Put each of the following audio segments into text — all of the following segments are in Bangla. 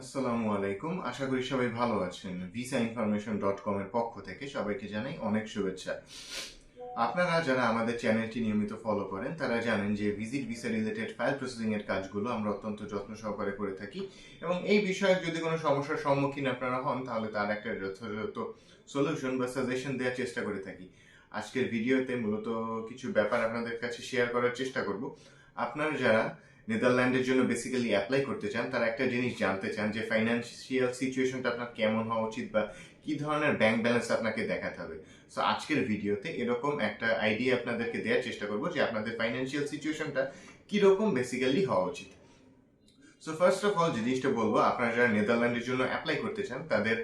আসসালামু আলাইকুম। আশা করি সবাই ভালো আছেন। ভিসা ইনফরমেশন ডট কম এর পক্ষ থেকে সবাইকে জানাই অনেক শুভেচ্ছা। আপনারা যারা আমাদের চ্যানেলটি নিয়মিত ফলো করেন, তারা জানেন যে visit visa related file processing এর কাজগুলো আমরা অত্যন্ত যত্ন সহকারে করে থাকি এবং এই বিষয়ে যদি কোনো সমস্যার সম্মুখীন আপনারা হন, তাহলে তার একটা যথাযথ সলিউশন বা সাজেশন দেওয়ার চেষ্টা করে থাকি। আজকের ভিডিওতে মূলত কিছু ব্যাপার আপনাদের কাছে শেয়ার করার চেষ্টা করব। আপনারা যারা নেদারল্যান্ডের জন্য বেসিক্যালি অ্যাপ্লাই করতে চান, তারা একটা জিনিস জানতে চান যে ফাইন্যান্সিয়াল সিচুয়েশনটা আপনার কেমন হওয়া উচিত বা কি ধরনের ব্যাংক ব্যালেন্স আপনাকে দেখাতে হবে। সো আজকের ভিডিওতে এরকম একটা আইডিয়া আপনাদেরকে দেওয়ার চেষ্টা করব যে আপনাদের ফাইন্যান্সিয়াল সিচুয়েশনটা কীরকম বেসিক্যালি হওয়া উচিত। সো ফার্স্ট অফ অল জিনিসটা বলব, আপনারা যারা নেদারল্যান্ডের জন্য অ্যাপ্লাই করতে চান, তাদের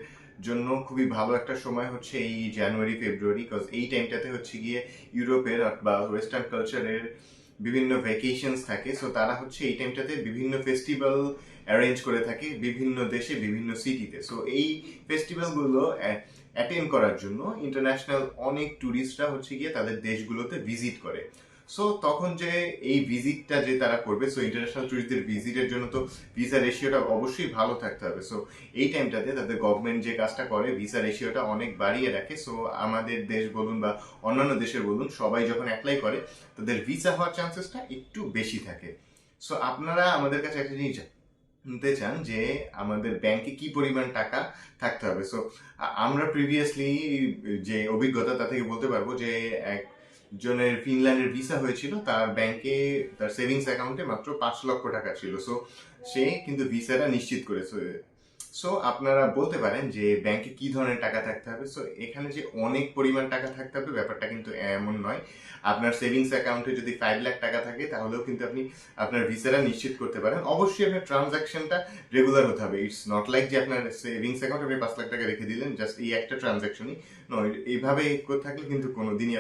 জন্য খুবই ভালো একটা সময় হচ্ছে এই জানুয়ারি ফেব্রুয়ারি বিকজ এই টাইমটাতে হচ্ছে গিয়ে ইউরোপের বা ওয়েস্টার্ন কালচারের বিভিন্ন ভ্যাকেশনস থাকে সো তারা হচ্ছে এই টাইমটাতে বিভিন্ন ফেস্টিভ্যাল অ্যারেঞ্জ করে থাকে বিভিন্ন দেশে, বিভিন্ন সিটিতে সো এই ফেস্টিভ্যালগুলো অ্যাটেন্ড করার জন্য ইন্টারন্যাশনাল অনেক ট্যুরিস্টরা হচ্ছে গিয়ে তাদের দেশগুলোতে ভিজিট করে। সো তখন যে এই ভিজিটটা যে তারা করবে সো ইন্টারন্যাশনাল ট্যুরিস্টদের ভিজিটের জন্য তো ভিসা রেশিওটা অবশ্যই ভালো থাকতে হবে। সো এই টাইমটাতে তাদের গভর্নমেন্ট যে কাজটা করে ভিসা রেশিওটা অনেক বাড়িয়ে রাখে। সো আমাদের দেশ বলুন বা অন্যান্য দেশের বলুন, সবাই যখন অ্যাপ্লাই করে, তাদের ভিসা হওয়ার চান্সেসটা একটু বেশি থাকে। সো আপনারা আমাদের কাছে একটা জিনিস জানতে চান যে, আমাদের ব্যাংকে কি পরিমাণ টাকা থাকতে হবে। সো আমরা প্রিভিয়াসলি যে অভিজ্ঞতা, তা থেকে বলতে পারব যে একজনের ফিনল্যান্ডের ভিসা হয়েছিল, তার ব্যাংকে তার সেভিংস অ্যাকাউন্টে মাত্র পাঁচ লক্ষ টাকা ছিল। সো সে কিন্তু ভিসাটা নিশ্চিত করেছে। সো আপনারা বলতে পারেন যে ব্যাংকে কি ধরনের টাকা থাকতে হবে? সো এখানে যে অনেক পরিমাণ টাকা থাকতে হবে, ব্যাপারটা কিন্তু এমন নয়। আপনার সেভিংস অ্যাকাউন্টে যদি ফাইভ লাখ টাকা থাকে, তাহলেও কিন্তু আপনি আপনার ভিসাটা নিশ্চিত করতে পারেন। অবশ্যই আপনার ট্রানজাকশনটা রেগুলার হতে হবে। ইটস নট লাইক যে আপনার সেভিংস অ্যাকাউন্টে আপনি পাঁচ লাখ টাকা রেখে দিলেন জাস্ট এই একটা ট্রানজাকশনই এইভাবে থাকলে কিন্তু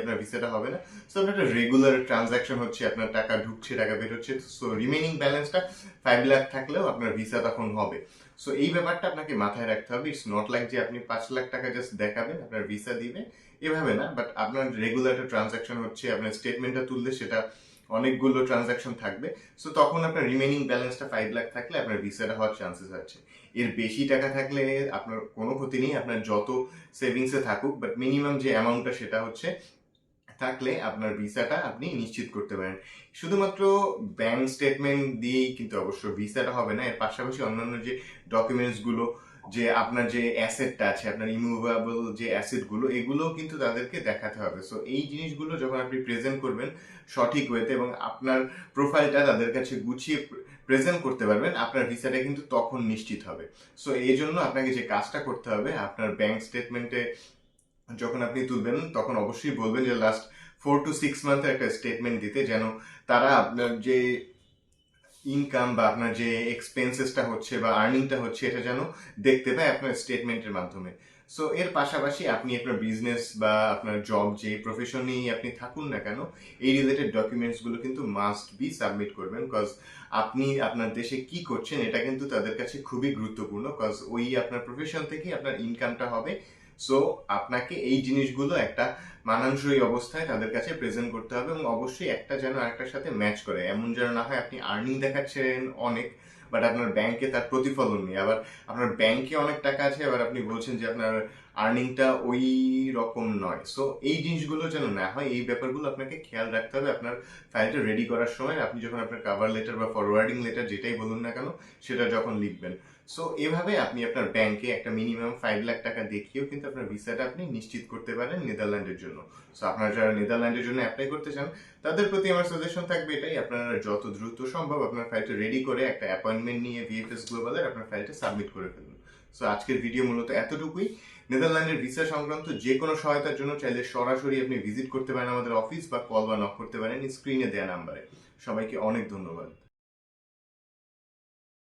আপনার ভিসাটা হবে না। সো আপনার একটা রেগুলার ট্রানজাকশন হচ্ছে, আপনার টাকা ঢুকছে, টাকা বেরোচ্ছে সো রিমেনিং ব্যালেন্সটা ফাইভ লাখ থাকলেও আপনার ভিসা তখন হবে। সো এই ব্যাপারটা আপনাকে মাথায় রাখতে হবে। ইটস নট লাইক যে আপনি পাঁচ লাখ টাকা জাস্ট দেখাবেন, আপনার ভিসা দিবে এভাবে না। বাট আপনার রেগুলার ট্রানজাকশন হচ্ছে, আপনার স্টেটমেন্টটা তুললে সেটা অনেকগুলো ট্রানজাকশন থাকবে। সো তখন আপনার রিমেনিং ব্যালেন্সটা ফাইভ লাখ থাকলে আপনার ভিসাটা হওয়ার চান্সেস আছে এর বেশি টাকা থাকলে আপনার কোনো ক্ষতি নেই, আপনার যত সেভিংসে থাকুক বাট মিনিমাম যে অ্যামাউন্টটা সেটা হচ্ছে, থাকলে আপনার ভিসাটা আপনি নিশ্চিত করতে পারেন। শুধুমাত্র ব্যাংক স্টেটমেন্ট দিয়েই কিন্তু অবশ্য ভিসাটা হবে না, এর পাশাপাশি অন্যান্য যে ডকুমেন্টসগুলো যে আপনার যে অ্যাসেটটা আছে, আপনার ইমুভেবল যে অ্যাসেটগুলো এগুলোও কিন্তু তাদেরকে দেখাতে হবে। সো এই জিনিসগুলো যখন আপনি প্রেজেন্ট করবেন সঠিক ওয়েতে এবং আপনার প্রোফাইলটা তাদের কাছে গুছিয়ে প্রেজেন্ট করতে পারবেন, আপনার ভিসাটা কিন্তু তখন নিশ্চিত হবে। সো এই জন্য আপনাকে যে কাজটা করতে হবে, আপনার ব্যাংক স্টেটমেন্টে যখন আপনি তুলবেন, তখন অবশ্যই বলবেন যে লাস্ট ফোর টু সিক্স মান্থের একটা স্টেটমেন্ট দিতে, যেন তারা আপনার যে ইনকাম বা আপনার যে এক্সপেন্সেসটা হচ্ছে বা আর্নিংটা হচ্ছে, এটা যেন দেখতে পায় আপনার স্টেটমেন্টের মাধ্যমে। সো এর পাশাপাশি আপনি আপনার বিজনেস বা আপনার জব যে প্রফেশনেই আপনি থাকুন না কেন, এই রিলেটেড ডকুমেন্টসগুলো কিন্তু মাস্ট বি সাবমিট করবেন কজ আপনি আপনার দেশে কি করছেন, এটা কিন্তু তাদের কাছে খুবই গুরুত্বপূর্ণ কজ ওই আপনার প্রফেশন থেকেই আপনার ইনকামটা হবে সো আপনাকে এই জিনিসগুলো একটা মানানসই অবস্থায় তাদের কাছে প্রেজেন্ট করতে হবে এবং অবশ্যই একটা যেন আরেকটার সাথে ম্যাচ করে। এমন যেন না হয় আপনি আর্নিং দেখাচ্ছেন অনেক বাট আপনার ব্যাংকে তার প্রতিফলন নেই। আবার আপনার ব্যাংকে অনেক টাকা আছে, আবার আপনি বলছেন যে আপনার আর্নিংটা ওই রকম নয়। সো এই জিনিসগুলো যেন না হয়, এই ব্যাপারগুলো আপনাকে খেয়াল রাখতে হবে। আপনার ফাইলটা রেডি করার সময় আপনি যখন আপনার কাভার লেটার বা ফরওয়ার্ডিং লেটার যেটাই বলুন না কেন, সেটা যখন লিখবেন। সো এভাবে আপনি আপনার ব্যাংকে একটা মিনিমাম ফাইভ লাখ টাকা দেখিয়েও কিন্তু আপনার ভিসাটা আপনি নিশ্চিত করতে পারেন নেদারল্যান্ডের জন্য। সো আপনারা যারা নেদারল্যান্ডের জন্য অ্যাপ্লাই করতে চান, তাদের প্রতি আমার সাজেশন থাকবে এটাই, আপনারা যত দ্রুত সম্ভব আপনার ফাইলটা রেডি করে একটা অ্যাপয়েন্টমেন্ট নিয়ে ভিএফএস গ্লোবালের আপনার ফাইলটা সাবমিট করে ফেলুন। সো আজকের ভিডিও মূলত এতটুকুই। নেদারল্যান্ডের ভিসা সংক্রান্ত যে কোনো সহায়তার জন্য চাইলে সরাসরি আপনি ভিজিট করতে পারেন আমাদের অফিস বা কল বা নক করতে পারেন স্ক্রিনে দেওয়া নাম্বারে সবাইকে অনেক ধন্যবাদ।